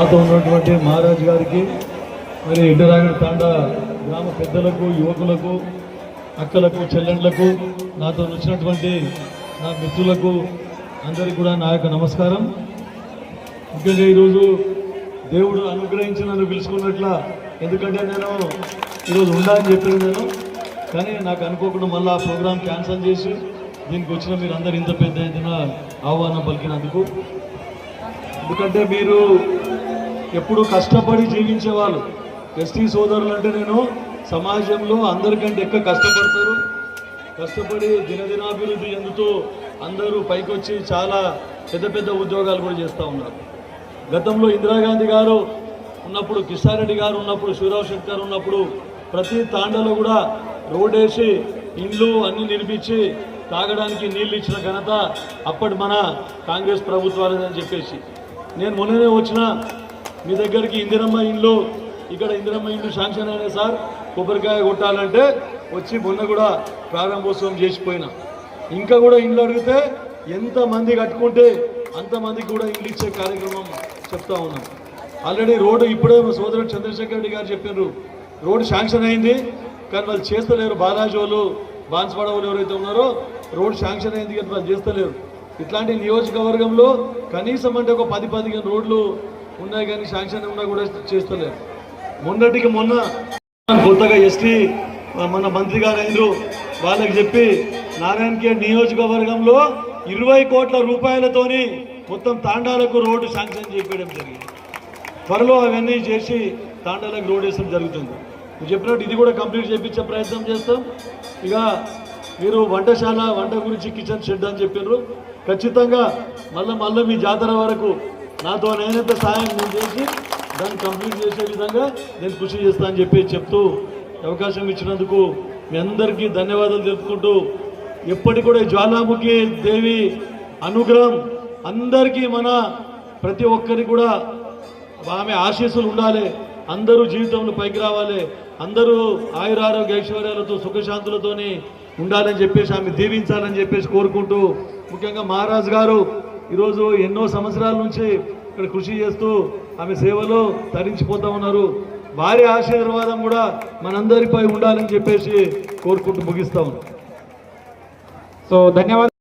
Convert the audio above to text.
నాతో ఉన్నటువంటి మహారాజ్ గారికి మరి ఇంటరాగడి తాండ గ్రామ పెద్దలకు యువకులకు అక్కలకు చెల్లెండ్లకు నాతో వచ్చినటువంటి నా మిత్రులకు అందరికీ కూడా నా యొక్క నమస్కారం. ముఖ్యంగా ఈరోజు దేవుడు అనుగ్రహించి నన్ను పిలుచుకున్నట్ల ఎందుకంటే నేను ఈరోజు ఉండాలని చెప్పింది నేను. కానీ నాకు అనుకోకుండా మళ్ళీ ఆ ప్రోగ్రాం క్యాన్సిల్ చేసి దీనికి వచ్చిన మీరు అందరు ఇంత పెద్ద ఎత్తున ఆహ్వానం పలికినందుకు. ఎందుకంటే మీరు ఎప్పుడు కష్టపడి జీవించేవాళ్ళు. ఎస్టీ సోదరులు అంటే నేను సమాజంలో అందరికంటే ఎక్కువ కష్టపడతారు. కష్టపడి దినదినాభివృద్ధి చెందుతూ అందరూ పైకొచ్చి చాలా పెద్ద పెద్ద ఉద్యోగాలు కూడా చేస్తూ ఉన్నారు. గతంలో ఇందిరాగాంధీ గారు ఉన్నప్పుడు కిషారెడ్డి గారు ఉన్నప్పుడు శివరావు శంకర్ ఉన్నప్పుడు ప్రతి తాండలో కూడా రోడ్ వేసి ఇండ్లు అన్నీ నిర్మించి తాగడానికి నీళ్ళు ఇచ్చిన ఘనత అప్పటి మన కాంగ్రెస్ ప్రభుత్వాలని చెప్పేసి. నేను మొన్ననే వచ్చిన మీ దగ్గరికి ఇందిరమ్మ ఇండ్లు ఇక్కడ ఇందిరమ్మ ఇండ్లు శాంక్షన్ అయినా సార్. కొబ్బరికాయ కొట్టాలంటే వచ్చి మొన్న కూడా ప్రారంభోత్సవం చేసిపోయినా ఇంకా కూడా ఇండ్లు అడిగితే ఎంతమంది కట్టుకుంటే అంతమందికి కూడా ఇండ్లు ఇచ్చే కార్యక్రమం చెప్తా ఉన్నాం. ఆల్రెడీ రోడ్డు ఇప్పుడే మా సోదరుడు చంద్రశేఖర్ రెడ్డి గారు చెప్పారు రోడ్డు శాంక్షన్ అయింది కానీ వాళ్ళు చేస్తలేరు. బాలాజీ వాళ్ళు బాన్స్వాడ వాళ్ళు ఎవరైతే ఉన్నారో రోడ్డు శాంక్షన్ అయింది కానీ వాళ్ళు చేస్తలేరు. ఇట్లాంటి నియోజకవర్గంలో కనీసం అంటే ఒక పది పదిహేను రోడ్లు ఉన్నాయి కానీ శాంక్షన్ ఉన్నా కూడా చేస్తలేదు. మొన్నటికి మొన్న కొత్తగా ఎస్టీ మన మంత్రి గారు అయినరు వాళ్ళకి చెప్పి నారాయణఖేడ్ నియోజకవర్గంలో ఇరవై కోట్ల రూపాయలతోని మొత్తం తాండాలకు రోడ్డు శాంక్షన్ చేయడం జరిగింది. త్వరలో అవన్నీ చేసి తాండాలకు రోడ్ వేసడం జరుగుతుంది. మీరు చెప్పినట్టు ఇది కూడా కంప్లీట్ చేయించే ప్రయత్నం చేస్తాం. ఇక మీరు వంటశాల వంట గురించి కిచెన్ షెడ్ అని చెప్పారు ఖచ్చితంగా మళ్ళీ మళ్ళీ మీ జాతర వరకు నాతో నేనైతే సాయం నేను చేసి దాన్ని కంప్లీట్ చేసే విధంగా నేను కృషి చేస్తా అని చెప్పి చెప్తూ అవకాశం ఇచ్చినందుకు మీ అందరికీ ధన్యవాదాలు తెలుపుకుంటూ ఎప్పటికి కూడా జ్వాలాముఖి దేవి అనుగ్రహం అందరికీ మన ప్రతి ఒక్కరికి కూడా ఆమె ఆశీస్సులు ఉండాలి. అందరూ జీవితంలో పైకి రావాలి. అందరూ ఆయురారోగ్య ఐశ్వర్యాలతో సుఖశాంతులతోని ఉండాలని చెప్పేసి ఆమె దీవించాలని చెప్పేసి కోరుకుంటూ ముఖ్యంగా మహారాజ్ గారు ఈరోజు ఎన్నో సంవత్సరాల నుంచి ఇక్కడ కృషి చేస్తూ ఆమె సేవలో తరించిపోతా ఉన్నారు. వారి ఆశీర్వాదం కూడా మనందరిపై ఉండాలని చెప్పేసి కోరుకుంటూ ముగిస్తా ఉన్నాం. సో ధన్యవాదాలు.